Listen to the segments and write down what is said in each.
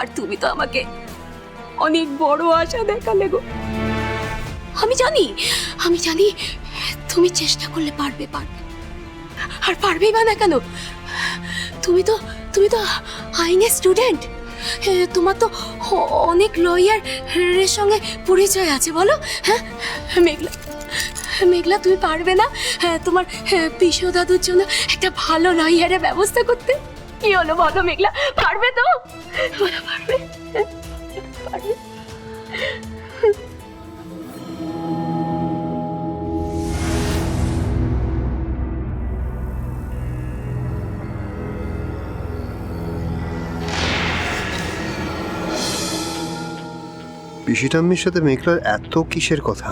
আর তুমি তো আমাকে অনেক বড় আশা দেখালে গো। আমি জানি আমি জানি তুমি চেষ্টা করলে পারবে পারবে। আর পারবেই বা না কেন? তুমি তো তুমি তো আইনের স্টুডেন্ট তোমার তো অনেক লয়ার এর সঙ্গে পরিচয় আছে বলো? হ্যাঁ? মেঘলা মেঘলা তুমি পারবে না? হ্যাঁ, তোমার পিসো দাদুর জন্য একটা ভালো লয়ারের ব্যবস্থা করতে? কি হলো বলো মেঘলা পারবে তো? পিসিটাম্মির সাথে মেঘলার এত কিসের কথা?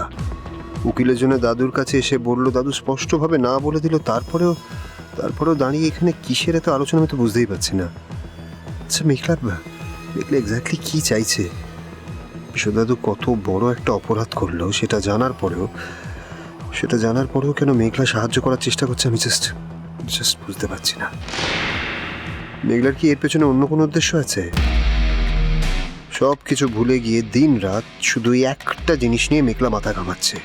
উকিলের জন্য দাদুর কাছে এসে বলল, দাদু স্পষ্টভাবে না বলে দিল, তারপরেও তারপরেও দাঁড়িয়ে এখানে কিসের এত আলোচনা আমি তো বুঝতেই পারছি না। আচ্ছা মেঘলা মেঘলা এক্স্যাক্টলি কি চাইছে? বিশ্বদাদু কত বড় একটা অপরাধ করল, সেটা জানার পরেও, সেটা জানার পরেও কেন মেঘলা সাহায্য করার চেষ্টা করছে আমি জাস্ট জাস্ট বুঝতে পারছি না। মেঘলার কি এর পেছনে অন্য কোনো উদ্দেশ্য আছে? সব কিছু ভুলে গিয়ে দিন রাত শুধু একটা জিনিস নিয়ে মেঘলা মাথা কামাচ্ছে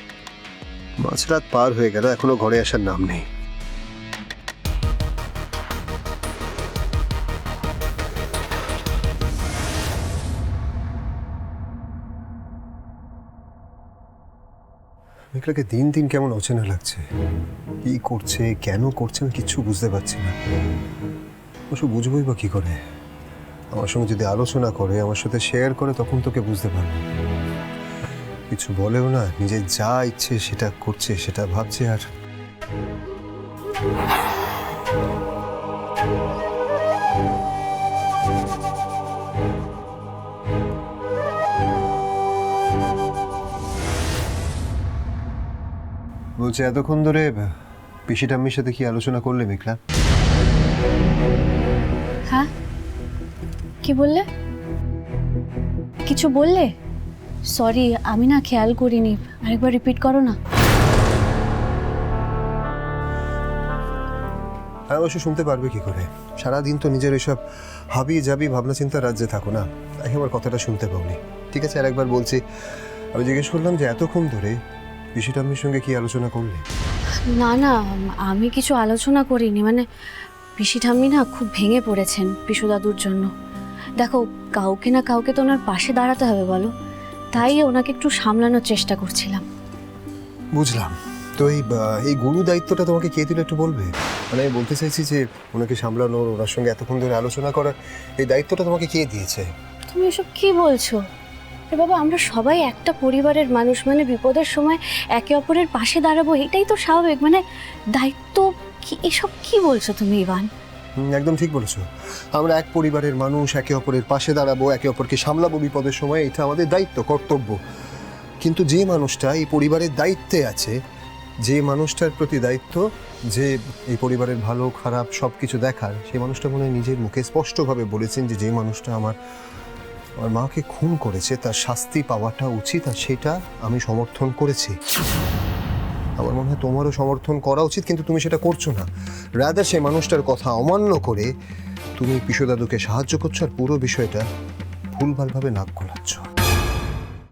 মাঝরাত পার হয়ে গেল, এখনও ঘরে আসার নাম নেই। মেঘলাকে দিন দিন কেমন অচেনা লাগছে? কি করছে, কেন করছে, আমি কিচ্ছু বুঝতে পারছি না। অবশ্য বুঝবই বা কি করে? আমার সঙ্গে যদি আলোচনা করে, আমার সাথে শেয়ার করে, তখন তোকে বুঝতে পারব? কিছু বলেও না, নিজের যা ইচ্ছে সেটা করছে, সেটা ভাবছে আর বলছে এতক্ষণ ধরে পিসি ঠাম্মির সাথে কি আলোচনা করলে মেঘলা হ্যাঁ? কি বললে? কিছু বললে? সরি আমি না খেয়াল করিনি। আরেকবার রিপিট করো না। আমি অবশ্য শুনতে পারবে কি করে। সারাদিন তো নিজের এসব হাবি জাবি ভাবনা চিন্তা রাজ্যে থাকো না। তাই আমার কথাটা শুনতে পাওনি। ঠিক আছে আর একবার বলছি আমি জিজ্ঞেস করলাম যে এতক্ষণ ধরে পিসি ঠাম্মির সঙ্গে কি আলোচনা করলে? না না আমি কিছু আলোচনা করিনি। মানে পিসি ঠাম্মি না খুব ভেঙে পড়েছেন পিসু দাদুর জন্য। দেখো কাউকে না কাউকে তো ওনার পাশে দাঁড়াতে হবে বলো। তাই ওনাকে একটু সামলানোর চেষ্টা করছিলাম। বুঝলাম। তো এই এই গুরু দায়িত্বটা তোমাকে কে দিল একটু বলবে? মানে আমি বলতে চাইছি যে ওনাকে সামলানোর ওনার সঙ্গে এতক্ষণ ধরে আলোচনা করার এই দায়িত্বটা তোমাকে কে দিয়েছে? তুমি এসব কি বলছো? আরে বাবা, আমরা সবাই একটা পরিবারের মানুষ মানে বিপদের সময় একে অপরের পাশে দাঁড়াবো, এটাই তো স্বাভাবিক। মানে দায়িত্ব কি, এসব কি বলছো তুমি, ইভান? একদম ঠিক বলেছ। আমরা এক পরিবারের মানুষ, একে অপরের পাশে দাঁড়াবো, একে অপরকে সামলাবো বিপদের সময়, এটা আমাদের দায়িত্ব, কর্তব্য। কিন্তু যে মানুষটা এই পরিবারের দায়িত্বে আছে, যে মানুষটার প্রতি দায়িত্ব, যে এই পরিবারের ভালো, খারাপ সব কিছু দেখার সেই মানুষটা মনে নিজের মুখে স্পষ্টভাবে বলেছেন যে যে মানুষটা আমার আমার মাকে খুন করেছে, তার শাস্তি পাওয়াটা উচিত আর সেটা আমি সমর্থন করেছি। আমার মনে হয় তোমারও সমর্থন করা উচিত, কিন্তু তুমি সেটা করছ না। রাদার সেই মানুষটার কথা অমান্য করে তুমি পিসুদাদুকে সাহায্য করছ আর পুরো বিষয়টা ভুলভালভাবে নাক গলাচ্ছ।